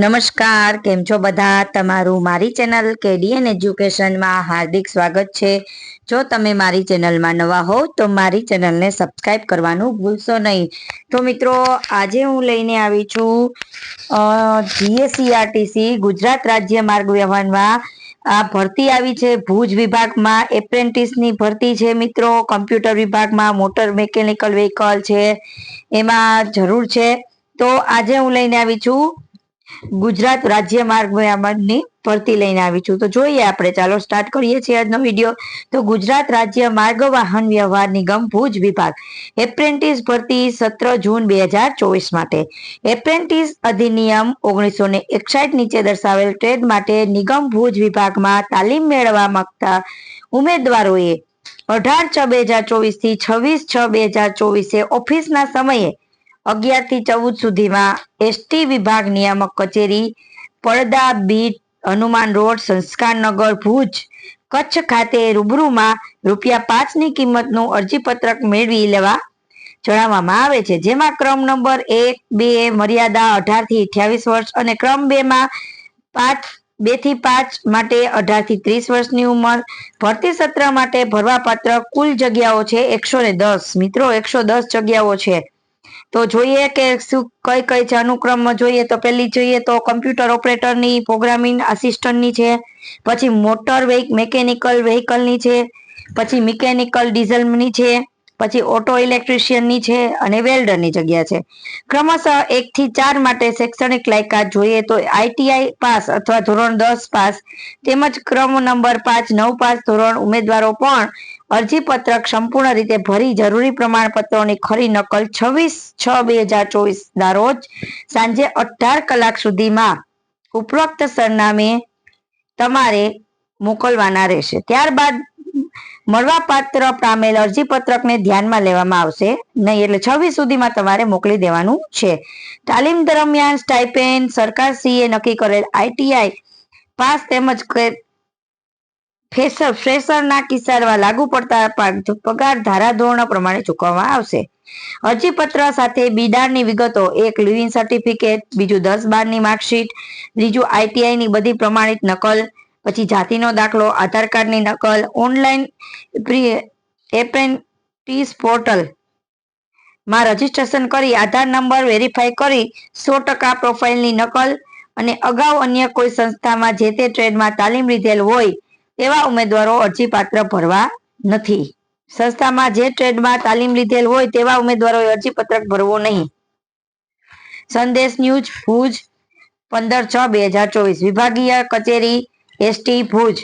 નમસ્કાર, કેમ છો બધા? તમારું મારી ચેનલ કેડીએન એજ્યુકેશનમાં હાર્દિક સ્વાગત છે. જો તમે મારી ચેનલમાં નવા હોવ, તો મારી ચેનલને સબસ્ક્રાઇબ કરવાનું ભૂલશો નહીં. તો મિત્રો, આજે હું લઈને આવી છું જીએસસીઆરટીસી ગુજરાત રાજ્ય માર્ગ વ્યવહારમાં. આ ભરતી આવી છે, ભુજ વિભાગમાં એપ્રેન્ટિસની ભરતી છે મિત્રો. કમ્પ્યુટર વિભાગમાં મોટર મિકેનિકલ વ્હીકલ છે, એમાં જરૂર છે. તો આજે હું લઈને આવી છું ગુજરાત રાજ્ય માર્ગ નિયામનની ભરતી લઈને આવી છું. તો જોઈએ આપણે, ચાલો સ્ટાર્ટ કરીએ છીએ આજનો વીડિયો તો ગુજરાત રાજ્ય માર્ગ વાહન વ્યવહાર નિગમ ભુજ વિભાગ. એપ્રેન્ટિસ ભરતી સત્ર જૂન બે હજાર ચોવીસ માટે. એપ્રેન્ટિસ અધિનિયમ ઓગણીસો ને એકસાઠ નીચે દર્શાવેલ ટ્રેડ માટે નિગમ ભુજ વિભાગમાં તાલીમ મેળવવા માંગતા ઉમેદવારોએ અઢાર છ બે હજાર ચોવીસથી છવ્વીસ છ બે હજાર ચોવીસે ઓફિસના સમયે અગિયારથી ચૌદ સુધીમાં એસટી વિભાગ નિયામક કચેરી, પડદા, બીટ, હનુમાન રોડ સંસ્કારનગર ભુજ, કચ્છ ખાતે રૂબરૂમાં રૂપિયા પાંચની કિંમતનું અરજીપત્રક મેળવી લેવા જણાવવામાં આવે છે. જેમાં ક્રમ નંબર એક, બે, મર્યાદા અઢારથી અઠ્યાવીસ વર્ષ અને ક્રમ બે માં પાંચ, બેથી પાંચ માટે અઢારથી ત્રીસ વર્ષની ઉંમર, ભરતી સત્ર માટે ભરવાપાત્ર કુલ જગ્યાઓ છે એકસો ને દસ. મિત્રો, એકસો દસ જગ્યાઓ છે. તો જોઈએ કે શું કઈ કઈ છે અનુક્રમમાં જોઈએ. તો પહેલી જોઈએ તો કમ્પ્યુટર ઓપરેટરની પ્રોગ્રામિંગ આસિસ્ટન્ટની છે. પછી મોટર મેકેનિકલ વેહિકલની છે. પછી મિકેનિકલ ડીઝલની છે. પછી ઓટો ઇલેક્ટ્રિશિયનની છે અને વેલ્ડરની જગ્યા છે. ક્રમશઃ એક થી ચાર માટે શૈક્ષણિક લાયકાત જોઈએ તો આઈટીઆઈ પાસ અથવા ધોરણ દસ પાસ. તેમજ ક્રમ નંબર પાંચ, નવ પાસ ધોરણ ઉમેદવારો પણ અરજીપત્રક સંપૂર્ણ રીતે ભરી જરૂરી પ્રમાણપત્રોની ખરી નકલ છવ્વીસ છ બે હજાર ચોવીસ ના રોજ સાંજે અઢાર કલાક સુધીમાં ઉપરોક્ત સરનામે તમારે મોકલવાના રહેશે. ત્યારબાદ મળવાપાત્ર પામેલ અરજીપત્રકને ધ્યાનમાં લેવામાં આવશે. નહીં, એટલે છવ્વીસ સુધીમાં તમારે મોકલી દેવાનું છે. તાલીમ દરમિયાન સ્ટાઇપેન્ડ સરકાર સીએ નક્કી કરેલ આઈટીઆઈ પાસ તેમજ ફ્રેશર ફ્રેશરના કિસ્સામાં લાગુ પડતા પગાર ધારાધોરણ પ્રમાણે ચૂકવવામાં આવશે. અરજીપત્ર સાથે બિડાણની વિગતો, એક લિવિંગ સર્ટિફિકેટ બીજું દસ બારની માર્કશીટ, ત્રીજું આઈટીઆઈની બધી પ્રમાણિત નકલ, પછી જાતિનો દાખલો, આધાર કાર્ડની નકલ, ઓનલાઈન એપ્રેન્ટિસ પોર્ટલમાં રજીસ્ટ્રેશન કરી, આધાર નંબર વેરીફાઈ કરી, સો ટકા પ્રોફાઇલની નકલ અને અગાઉ અન્ય કોઈ સંસ્થામાં જે તે ટ્રેડમાં તાલીમ લીધેલ હોય તેવા ઉમેદવારો અરજીપાત્ર ભરવા નથી. સંસ્થામાં જે ટ્રેડમાં તાલીમ લીધેલ હોય તેવા ઉમેદવારોએ અરજીપત્રક ભરવો નહીં. સંદેશ ન્યૂઝ ભુજ, પંદર છ, બે હજાર ચોવીસ. વિભાગીય કચેરી એસટી ભુજ.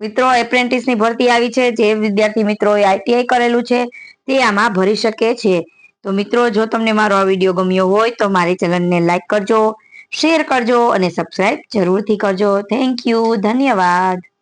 મિત્રો એપ્રેન્ટિસની ભરતી આવી છે. જે વિદ્યાર્થી મિત્રોએ આઈટીઆઈ કરેલું છે, તે આમાં ભરી શકે છે. તો મિત્રો, જો તમને મારો આ વીડિયો ગમ્યો હોય, તો મારી ચેનલને લાઈક કરજો, શેર કરજો અને સબસ્ક્રાઈબ જરૂરથી કરજો. થેન્ક યુ ધન્યવાદ.